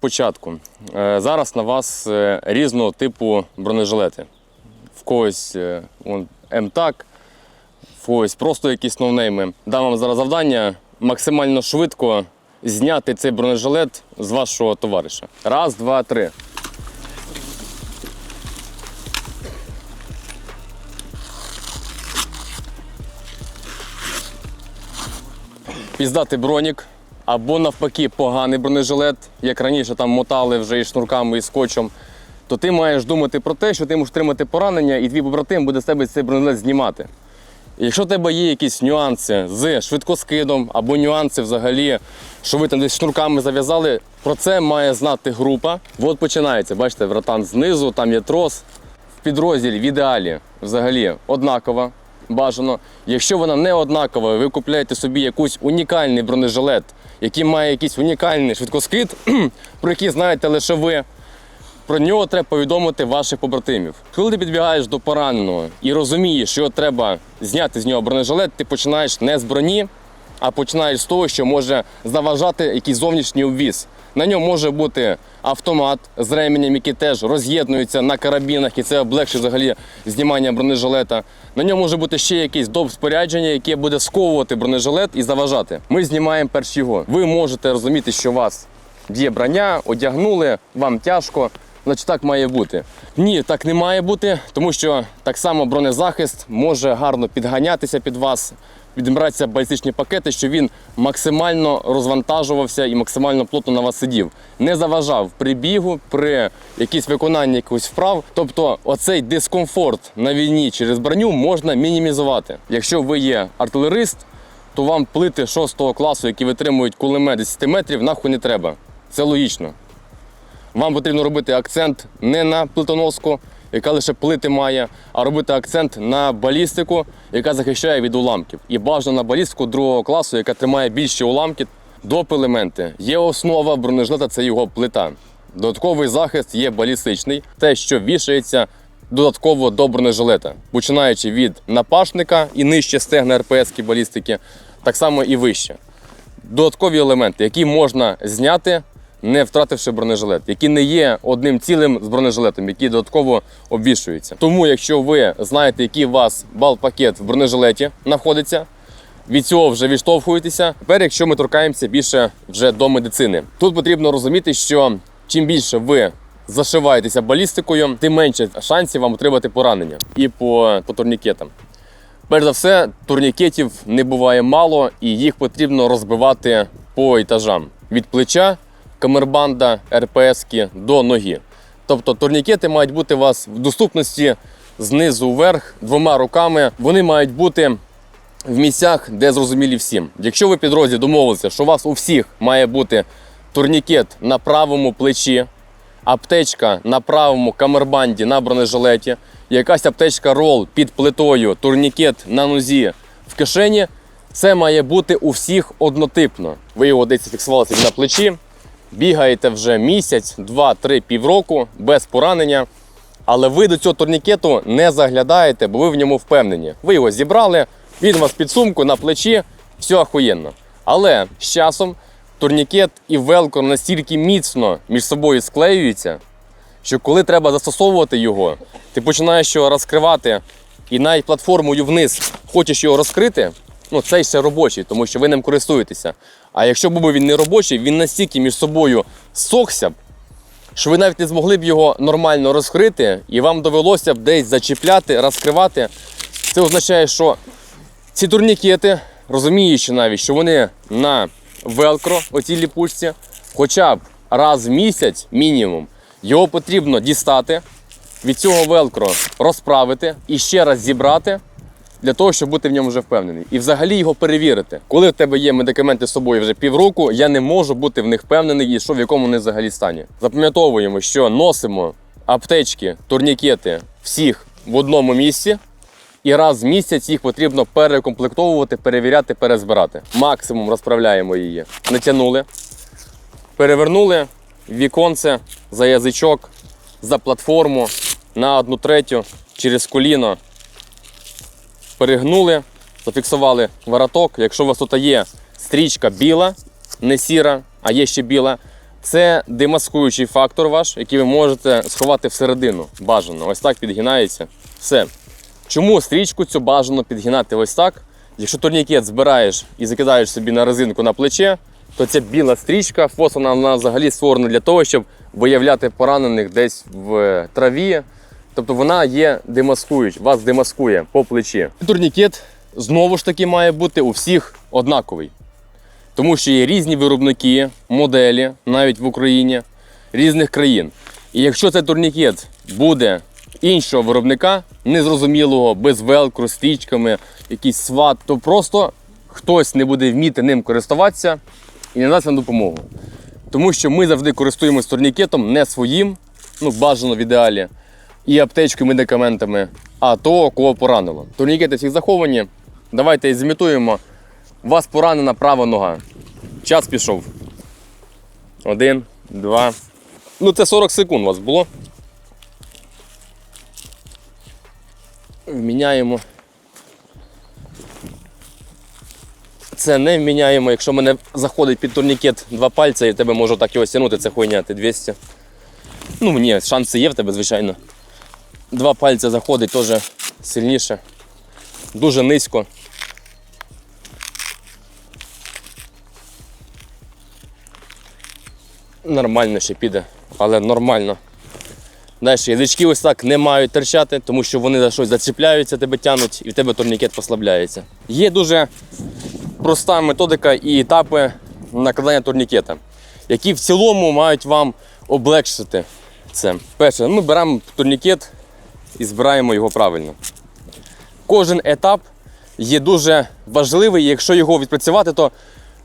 початку. Е, Зараз на вас е, різного типу бронежилети. В когось е, МТАК, в когось просто якісь ноунейми. Дам вам зараз завдання максимально швидко зняти цей бронежилет з вашого товариша. Раз, два, три. піздати бронік, або навпаки поганий бронежилет, як раніше там мотали вже і шнурками, і скотчем, то ти маєш думати про те, що ти можеш отримати поранення, і твій побратим буде з тебе цей бронежилет знімати. Якщо в тебе є якісь нюанси з швидкоскидом або нюанси взагалі, що ви там десь шнурками зав'язали, про це має знати група. От починається. Бачите, вратан знизу, там є трос. В підрозділі в ідеалі взагалі однакова. Бажано. Якщо вона не однакова, ви купляєте собі якийсь унікальний бронежилет, який має якийсь унікальний швидкоскид, про який знаєте лише ви. Про нього треба повідомити ваших побратимів. Коли ти підбігаєш до пораненого і розумієш, що треба зняти з нього бронежилет, ти починаєш не з броні, а починаєш з того, що може заважати якийсь зовнішній обвіз. На ньому може бути автомат з ременем, який теж роз'єднується на карабінах, і це облегшить взагалі знімання бронежилета. На ньому може бути ще якийсь доп спорядження, яке буде сковувати бронежилет і заважати. Ми знімаємо перш його. Ви можете розуміти, що у вас є броня, одягнули, вам тяжко. Значить, так має бути. Ні, так не має бути, тому що так само бронезахист може гарно підганятися під вас, відбиратися балістичні пакети, що він максимально розвантажувався і максимально плотно на вас сидів. Не заважав при бігу, при якійсь виконанні якихось вправ. Тобто, оцей дискомфорт на війні через броню можна мінімізувати. Якщо ви є артилерист, то вам плити 6 класу, які витримують кулемет 10 метрів, нахуй не треба. Це логічно. Вам потрібно робити акцент не на плитоноску, яка лише плити має, а робити акцент на балістику, яка захищає від уламків. І бажано на балістику другого класу, яка тримає більші уламки. Доп елементи. Є основа бронежилета це його плита. Додатковий захист є балістичний, те, що вішається додатково до бронежилета, починаючи від напашника і нижче стегна РПС балістики, так само і вище додаткові елементи, які можна зняти, не втративши бронежилет, які не є одним цілим з бронежилетом, які додатково обвішуються. Тому, якщо ви знаєте, який у вас бал-пакет в бронежилеті знаходиться, від цього вже відштовхуєтеся. Тепер, якщо ми торкаємося більше вже до медицини, тут потрібно розуміти, що чим більше ви зашиваєтеся балістикою, тим менше шансів вам отримати поранення і по, по турнікетам. Перш за все, турнікетів не буває мало, і їх потрібно розбивати по етажам від плеча, камербанда, РПСки до ноги. Тобто турнікети мають бути у вас в доступності знизу вверх двома руками. Вони мають бути в місцях, де зрозумілі всім. Якщо ви підрозділ домовилися, що у вас у всіх має бути турнікет на правому плечі, аптечка на правому камербанді на бронежилеті, якась аптечка рол під плитою, турнікет на нозі в кишені. Це має бути у всіх однотипно. Ви його десь фіксували на плечі, бігаєте вже місяць, два, три, півроку без поранення. Але ви до цього турнікету не заглядаєте, бо ви в ньому впевнені. Ви його зібрали, він у вас під сумку на плечі, все ахуєнно. Але з часом турнікет і велкор настільки міцно між собою склеюються, що коли треба застосовувати його, ти починаєш його розкривати і навіть платформою вниз хочеш його розкрити, ну цей ще робочий, тому що ви ним користуєтеся. А якщо був він не робочий, він настільки між собою сохся б, що ви навіть не змогли б його нормально розкрити, і вам довелося б десь зачіпляти, розкривати. Це означає, що ці турнікети, розуміючи навіть, що вони на велкро, оцій ліпучці, хоча б раз в місяць мінімум, його потрібно дістати, від цього велкро розправити і ще раз зібрати. Для того, щоб бути в ньому вже впевнений. І взагалі його перевірити. Коли в тебе є медикаменти з собою вже півроку, я не можу бути в них впевнений і що в якому вони взагалі стані. Запам'ятовуємо, що носимо аптечки, турнікети всіх в одному місці, і раз в місяць їх потрібно перекомплектовувати, перевіряти, перезбирати. Максимум розправляємо її. Натягнули, перевернули віконце за язичок, за платформу на одну третю через коліно перегнули, зафіксували вороток. Якщо у вас тут є стрічка біла, не сіра, а є ще біла, Це демаскуючий фактор ваш, який ви можете сховати всередину. Бажано. Ось так підгинається. Все. Чому стрічку цю бажано підгинати ось так? Якщо турнікет збираєш і закидаєш собі на резинку на плече, то ця біла стрічка, фосфорна, вона взагалі створена для того, щоб виявляти поранених десь в траві. Тобто вона є демаскуюча, вас демаскує по плечі. Турнікет знову ж таки має бути у всіх однаковий. Тому що є різні виробники, моделі, навіть в Україні, різних країн. І якщо цей турнікет буде іншого виробника, незрозумілого, без велкру, стрічками, якийсь сват, то просто хтось не буде вміти ним користуватися і не дасть вам допомогу. Тому що ми завжди користуємося турнікетом не своїм, ну бажано в ідеалі, і аптечкою, медикаментами, а того, кого поранило. Турнікети всіх заховані. Давайте зімітуємо. У вас поранена права нога. Час пішов. Один, два. Ну, це 40 секунд у вас було. Вміняємо. Це не вміняємо. Якщо мене заходить під турнікет два пальця і тебе можу так його стягнути, це хуйня, ти 200. Ну, ні, шанси є в тебе, звичайно. Два пальця заходить теж сильніше. Дуже низько. Нормально ще піде, але нормально. Далі язички ось так не мають терчати, тому що вони за щось зачіпляються, тебе тянуть і в тебе турнікет послабляється. Є дуже проста методика і етапи накладання турнікета, які в цілому мають вам облегшити це. Перше, ми беремо турнікет і збираємо його правильно. Кожен етап є дуже важливий, і якщо його відпрацювати, то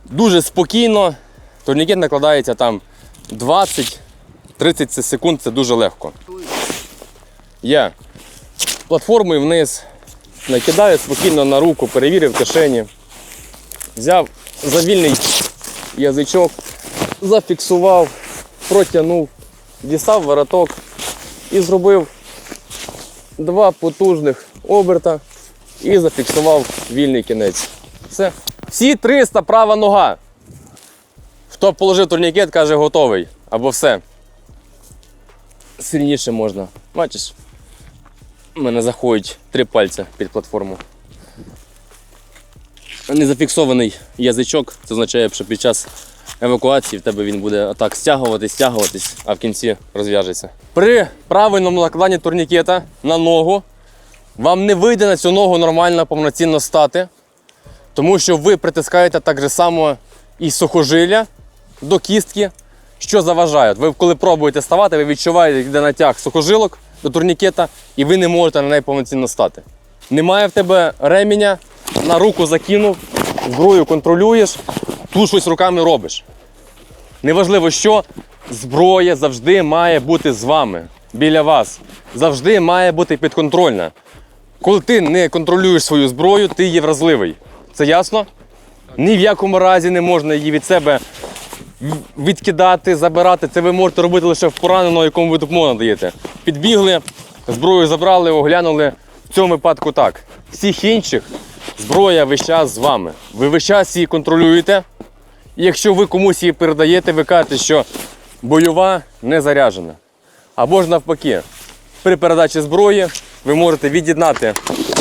дуже спокійно турнікет накладається там 20-30 секунд, це дуже легко. Я платформою вниз накидаю спокійно на руку, перевірив кишені, взяв за вільний язичок, зафіксував, протягнув, дістав вороток і зробив два потужних оберта і зафіксував вільний кінець. Все. Всі 300 права нога. Хто положив турнікет, каже готовий. Або все. Сильніше можна. Бачиш? У мене заходять три пальця під платформу. Незафіксований язичок, це означає, що під час евакуації в тебе він буде отак стягуватись, стягуватись, а в кінці розв'яжеться. При правильному накладанні турнікета на ногу вам не вийде на цю ногу нормально повноцінно стати, тому що ви притискаєте так же само і сухожилля до кістки, що заважає. Ви коли пробуєте ставати, ви відчуваєте, йде натяг сухожилок до турнікета, і ви не можете на неї повноцінно стати. Немає в тебе ременя, на руку закинув, зброю контролюєш, тут щось руками робиш. Неважливо, що зброя завжди має бути з вами, біля вас. Завжди має бути підконтрольна. Коли ти не контролюєш свою зброю, ти є вразливий. Це ясно? Ні в якому разі не можна її від себе відкидати, забирати. Це ви можете робити лише в пораненого, якому ви допомогу надаєте. Підбігли, зброю забрали, оглянули. В цьому випадку так. Всіх інших зброя весь час з вами. Ви весь час її контролюєте. Якщо ви комусь її передаєте, ви кажете, що бойова не заряджена. Або ж навпаки, при передачі зброї ви можете від'єднати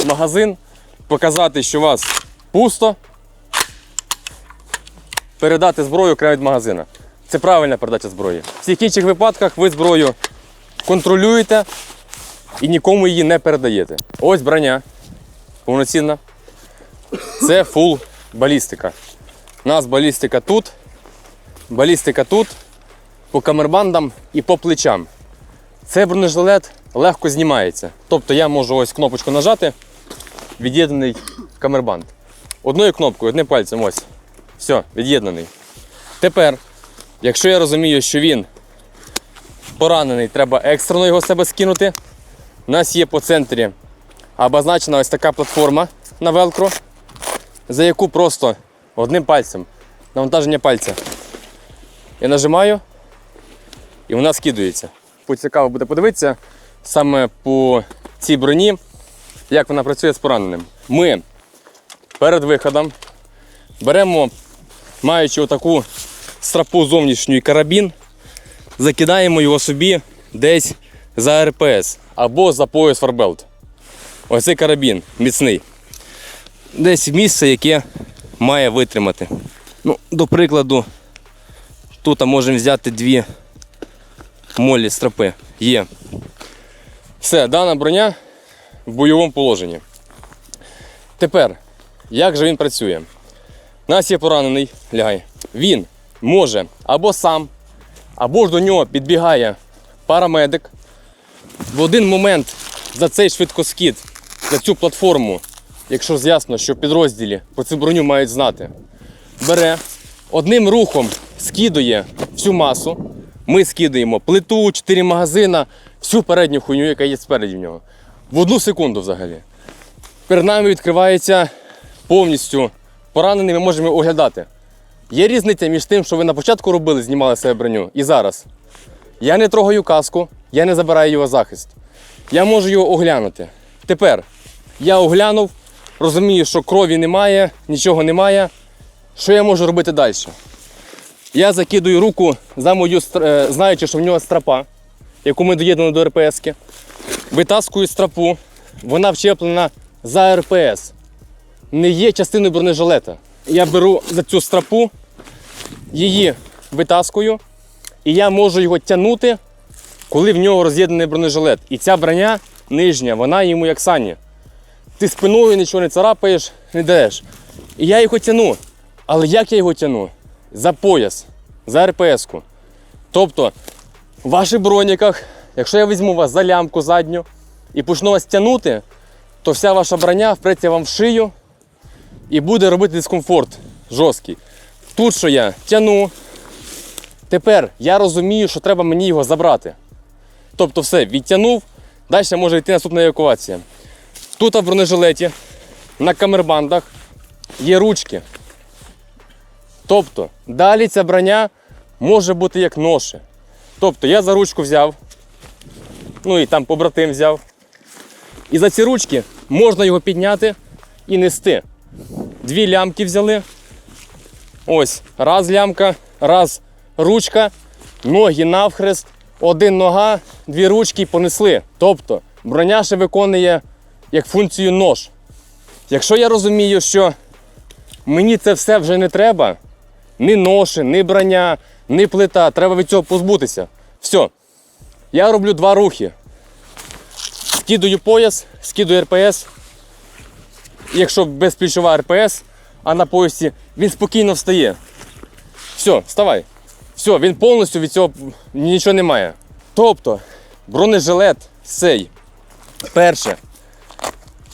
магазин, показати, що у вас пусто, передати зброю окремо від магазина. Це правильна передача зброї. В всіх інших випадках ви зброю контролюєте і нікому її не передаєте. Ось броня повноцінна. Це фул балістика. У нас балістика тут, балістика тут, по камербандам і по плечам. Цей бронежилет легко знімається. Тобто я можу ось кнопочку нажати, від'єднаний камербанд. Одною кнопкою, одним пальцем ось. Все, від'єднаний. Тепер, якщо я розумію, що він поранений, треба екстрено його себе скинути. У нас є по центрі обозначена ось така платформа на велкро, за яку просто одним пальцем, навантаження пальця. Я нажимаю і вона скидується. Цікаво буде подивитися саме по цій броні, як вона працює з пораненим. Ми перед виходом беремо, маючи отаку страпу зовнішню і карабін, закидаємо його собі десь за РПС або за пояс фарбелт. Ось цей карабін міцний. Десь місце, яке має витримати. Ну, до прикладу, тут можемо взяти дві молі стропи. Є. Все, дана броня в бойовому положенні. Тепер, як же він працює? У нас є поранений, лягай. Він може або сам, або ж до нього підбігає парамедик. В один момент за цей швидкоскід, за цю платформу, якщо ж ясно, що підрозділі про цю броню мають знати, бере, одним рухом скидує всю масу. Ми скидаємо плиту, 4 магазина, всю передню хуйню, яка є спереді в нього. В одну секунду взагалі. Перед нами відкривається повністю поранений, ми можемо оглядати. Є різниця між тим, що ви на початку робили, знімали себе броню, і зараз. Я не трогаю каску, я не забираю його захист. Я можу його оглянути. Тепер я оглянув, розумію, що крові немає, нічого немає. Що я можу робити далі? Я закидую руку за мою, е, знаючи, що в нього страпа, яку ми доєднали до РПСки. Витаскую страпу, вона вчеплена за РПС. Не є частиною бронежилета. Я беру за цю страпу, її витаскую, і я можу його тягнути, коли в нього роз'єднаний бронежилет. І ця броня нижня, вона йому як сані. Ти спиною нічого не царапаєш, не даєш. І я його тяну. Але як я його тяну? За пояс, за РПС-ку. Тобто, в ваших броніках, якщо я візьму вас за лямку задню і почну вас тягнути, то вся ваша броня впреться вам в шию і буде робити дискомфорт жорсткий. Тут що я тяну. Тепер я розумію, що треба мені його забрати. Тобто все, відтягнув, далі може йти наступна евакуація. Тут в бронежилеті на камербандах є ручки. Тобто, далі ця броня може бути як ноше. Тобто я за ручку взяв, ну і там побратим взяв. І за ці ручки можна його підняти і нести. Дві лямки взяли. Ось, раз лямка, раз ручка, ноги навхрест, один нога, дві ручки і понесли. Тобто броня ще виконує як функцію нож. Якщо я розумію, що мені це все вже не треба, ні ноші, ні броня, ні плита, треба від цього позбутися. Все. Я роблю два рухи. Скидую пояс, скидую РПС. Якщо безплічова РПС, а на поясі, він спокійно встає. Все, вставай. Все, він повністю від цього нічого не має. Тобто, бронежилет цей, перше,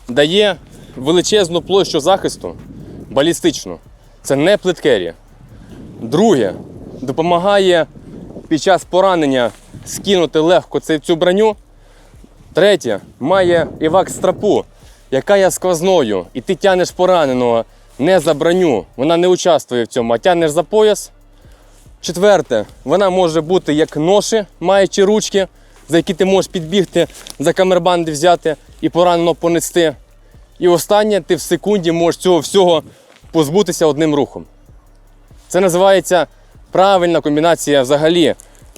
дає величезну площу захисту балістичну. Це не плиткері. Друге, допомагає під час поранення скинути легко цю- броню. Третє, має івак страпу, яка є сквозною, і ти тянеш пораненого не за броню, вона не участвує в цьому, а тянеш за пояс. Четверте, вона може бути як ноші, маючи ручки, за які ти можеш підбігти, за камербанди взяти і поранено понести. І останнє, ти в секунді можеш цього всього позбутися одним рухом. Це називається правильна комбінація взагалі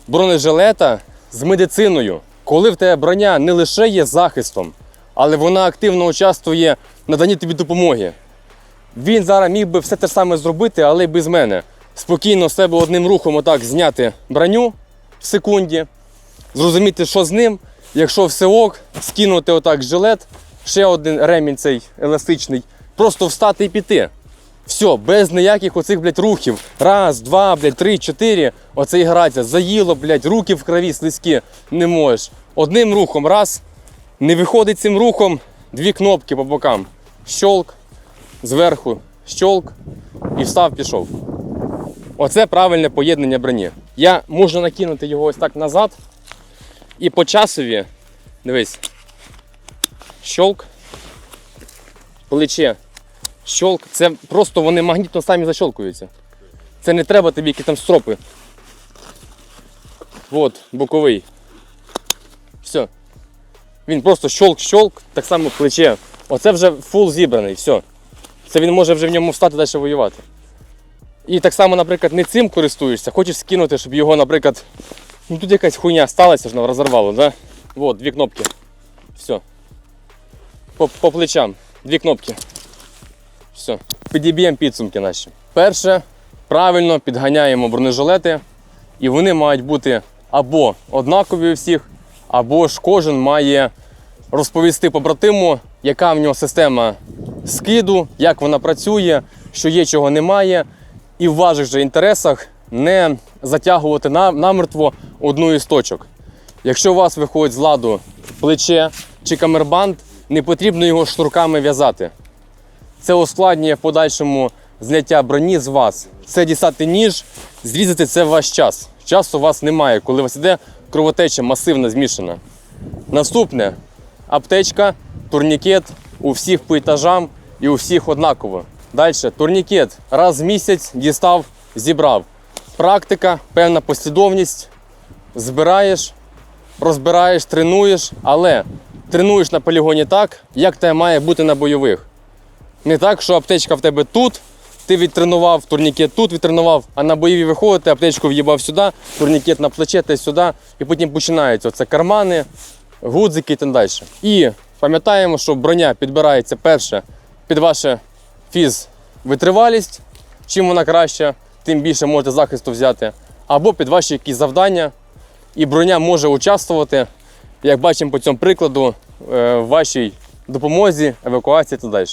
бронежилета з медициною. Коли в тебе броня не лише є захистом, але вона активно участвує в наданні тобі допомоги. Він зараз міг би все те саме зробити, але й без мене. Спокійно себе одним рухом отак зняти броню в секунді, зрозуміти, що з ним. Якщо все ок, скинути отак жилет, ще один ремінь цей еластичний, просто встати і піти. Все, без ніяких оцих, блядь, рухів. Раз, два, блядь, три, чотири. Оце і граться. Заїло, блядь, руки в крові слизькі не можеш. Одним рухом, раз. Не виходить цим рухом дві кнопки по бокам. Щолк, зверху, щолк і встав, пішов. Оце правильне поєднання броні. Я можу накинути його ось так назад. І по часові, дивись, щолк, плече, щолк. Це просто вони магнітно самі защолкуються. Це не треба тобі які там стропи. От, боковий. Все. Він просто щолк-щолк, так само плече. Оце вже фул зібраний, все. Це він може вже в ньому встати далі воювати. І так само, наприклад, не цим користуєшся, хочеш скинути, щоб його, наприклад, Ну тут якась хуйня сталася, ж нам розорвало, да? Вот, дві кнопки. Все. По, по плечам. Дві кнопки. Все. Підіб'ємо підсумки наші. Перше, правильно підганяємо бронежилети, і вони мають бути або однакові у всіх, або ж кожен має розповісти побратиму, яка в нього система скиду, як вона працює, що є, чого немає, і в ваших же інтересах не затягувати на, намертво одну із точок. Якщо у вас виходить з ладу плече чи камербанд, не потрібно його шнурками в'язати. Це ускладнює в подальшому зняття броні з вас. Це дістати ніж, зрізати це ваш час. Часу у вас немає, коли у вас іде кровотеча масивна змішана. Наступне аптечка, турнікет у всіх по етажам і у всіх однаково. Далі турнікет раз в місяць дістав, зібрав. Практика, певна послідовність. Збираєш, розбираєш, тренуєш, але тренуєш на полігоні так, як те має бути на бойових. Не так, що аптечка в тебе тут, ти відтренував, турнікет тут відтренував, а на бойові виходити, аптечку в'їбав сюди, турнікет на плече та сюди, і потім починаються це кармани, гудзики і так далі. І пам'ятаємо, що броня підбирається перше під ваше фіз витривалість. Чим вона краща, тим більше можете захисту взяти. Або під ваші якісь завдання. І броня може участвувати, як бачимо по цьому прикладу, е, в вашій допомозі, евакуації та далі.